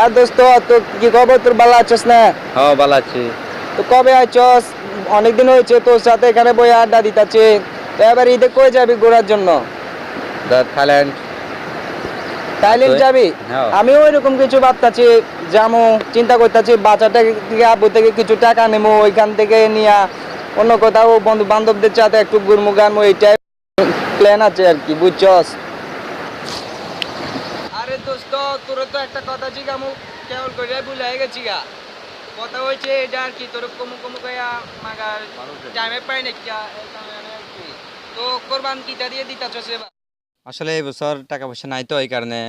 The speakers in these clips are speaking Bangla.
হ্যাঁ দোস্ত তো কি খবর? তোর ভালো আছিস না? হ্যাঁ ভালো আছি। তো কবে আইছস? অনেকদিন হয়েছে তোর সাথে এখানে বই আড্ডা দিতাছে। তো এবার ঈদে কই যাবি ঘোরার জন্য? থাইল্যান্ড। থাইল্যান্ড যাবি? হ্যাঁ। আমিও এরকম কিছু ভাবতাছি যামু চিন্তা করতেছি বাচ্চাটা থেকে আব্বু থেকে কিছু টাকা নেব ওইখান থেকে নিয়া অন্য কোথাও বন্ধু বান্ধবদের সাথে একটু ঘুরমু গানমু এইটাই প্ল্যান আছে আর কি বুঝছস? তোর তো একটা কথা জিগামু কেমন করে ভুলে গেছি গা। কথা হয়েছে এটা আর কি তোর কমু কমু কয়া মাগার টাইমে পাই নাকি তো কোরবান কি। তো কোরবান কিটা দিয়ে দিতা চসে আসলে এই বছর টাকা পয়সা নাই তো এই কারণে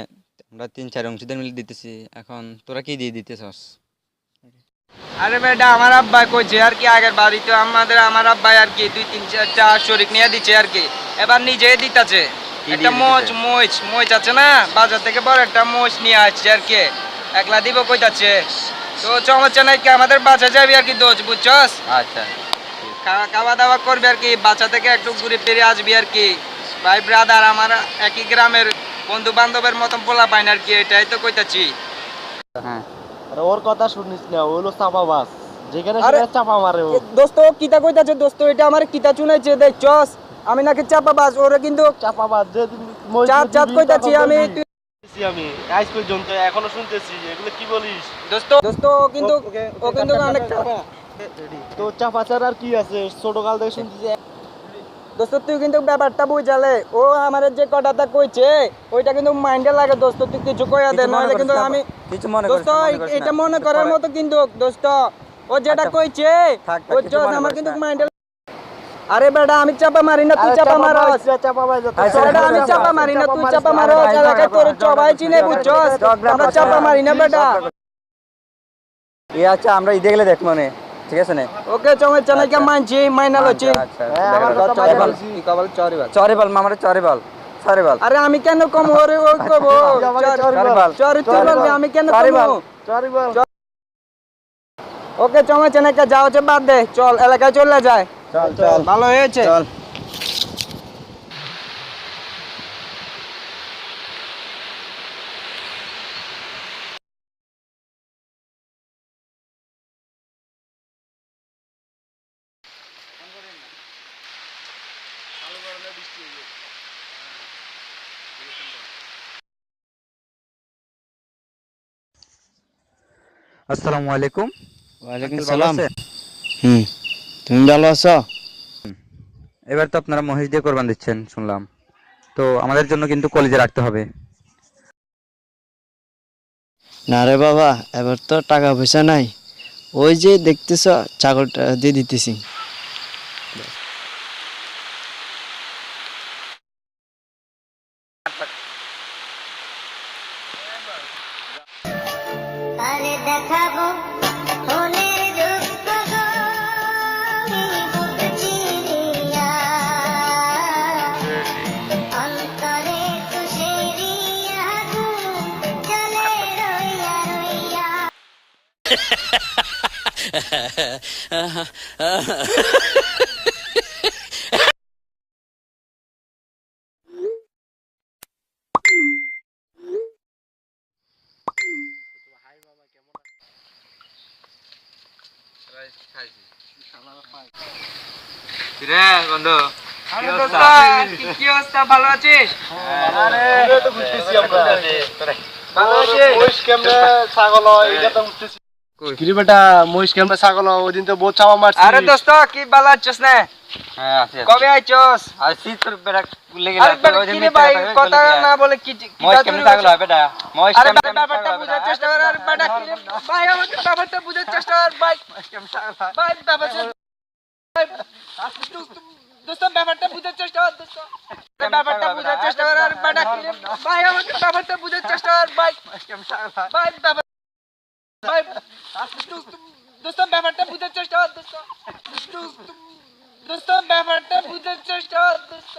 আমরা তিন চার অংশীদার মিলে দিতেছি এখন তোরা কি দিয়ে দিতেছস? আরে বেটা আমার আব্বা কইছে আর কি আগের বাড়িতে আমাদের আমার আব্বা আর কি দুই তিন চারটা শরিক নিয়ে দিচ্ছে আর কি। এবার নিজে দিতাছে। কি একটা মোচ? মোচ মোচ আছে না? বাজার থেকে বড় একটা মোচ নিয়ে আসছে আর কি। একলা দিব কইতাছে তো চমৎকার নাকি আমাদের বাসা যাবি আর কি দোষ বুঝছস? আচ্ছা। খাওয়া খাওয়া দাওয়া করবি আর কি বাচ্চা থেকে একটু ঘুরে ফিরে আসবি আর কি। ভাই ব্রাদার আমার একই গ্রামের বন্ধু বান্ধবের মতন পোলা পাইন আর কি এটাই তো কইতাছি। হ্যাঁ। আরে ওর কথা শুনিস না ও হলো চাপা বাস যেখানে সেখানে চাপা মারে ও। দোস্ত কিতা কইতাছে? দোস্ত এটা আমার কিতা চুনাইছে দেখছস আমি নাকি চাপা বাস ওরে কিন্তু চাপা বাস যেদিন চাপ চাপ কইতাছি আমি। আমি আজ পর্যন্ত এখনও শুনতেছি এগুলো কি বলিস? দোস্ত। দোস্ত কিন্তু ও কিন্তু অনেক তো চাপা ছাড়া আর কি আছে? ছোট কাল থেকে শুনতেছি দোস্ত তুই কিন্তু ব্যাপারটা বুঝালে। ও আমার যে কটাটা কইছে ওইটা কিন্তু মাইন্ডে লাগে দোস্ত তুই কিছু কইয়া দে নইলে কিন্তু আমি কিছু মনে দোস্ত এটা মনে করার মতো কিন্তু দোস্ত ও যেটা আচ্ছা, কইছে থাক, থাক, ও আমার কিন্তু মাইন্ডে আরে বেটা আমি চাপা মারি না তুই চাপা মারস। বাজ, চাপা বাজ, তো আচ্ছা, বেটা আমি চাপা মারি না তুই চাপা মারো এলাকায় তোর সবাই চিনে বুঝছস? আমরা চাপা মারি না বেটা। এই আচ্ছা আমরা ঈদে গেলে দেখ মানে। ঠিক আছে না? ওকে চমে মানছি লছি আচ্ছা হ্যাঁ, আমার দেখা কথা যাবে। মাইনা চরে লছি। বল কবল চরি বাল মামারে চরে বল আরে আমি কেন কম? হরে ওই কব। আমি কেন। ওকে চমের নাকি যাও হচ্ছে বাদ দে। চল এলাকায় চলে যায় চল চল। ভালো হয়েছে। চল। আসসালামু আলাইকুম। ওয়ালাইকুম সালাম। হুম। তুমি ভালো আছো? এবার তো আপনারা মহিষ দিয়ে কোরবান দিচ্ছেন শুনলাম। তো আমাদের জন্য কিন্তু কলেজে রাখতে হবে। না রে বাবা এবার তো টাকা পয়সা নাই। ওই যে দেখতেছ ছাগলটা দিয়ে দিতেছি। দেখাবো ফোনের দুঃখ গো, রে বন্ধু? কি- অবস্থা? ভালো আছিস? ছাগল এটা তো কিরে বেটা মহিষ কেমনে ছাগল ওই দিন তো বহুত চাপা মারছিস আরে দোস্ত কি ভালো আছিস না? কবে আইছস? আর শীত তোর বেটা লেগে ভাই কথা না বলে কি কেমনে বেটা আরে ব্যাপারটা বুঝার চেষ্টা কর আর বেটা ভাই আমাকে ব্যাপারটা বুঝার চেষ্টা কর ভাই। ভাই ব্যাপারটা ভাই, দোস্ত, দোস্ত ব্যাপারটা বুঝার চেষ্টা কর দোস্ত। ব্যাপারটা বুঝার চেষ্টা কর আর বেটা ভাই আমাকে ব্যাপারটা বুঝার চেষ্টা কর ভাই। ভাই ব্যাপার ভাই দোস্ত, দোস্ত ব্যাপারটা বুঝার চেষ্টা কর দোস্ত দোস্ত, দোস্ত ব্যাপারটা বুঝার চেষ্টা কর দোস্ত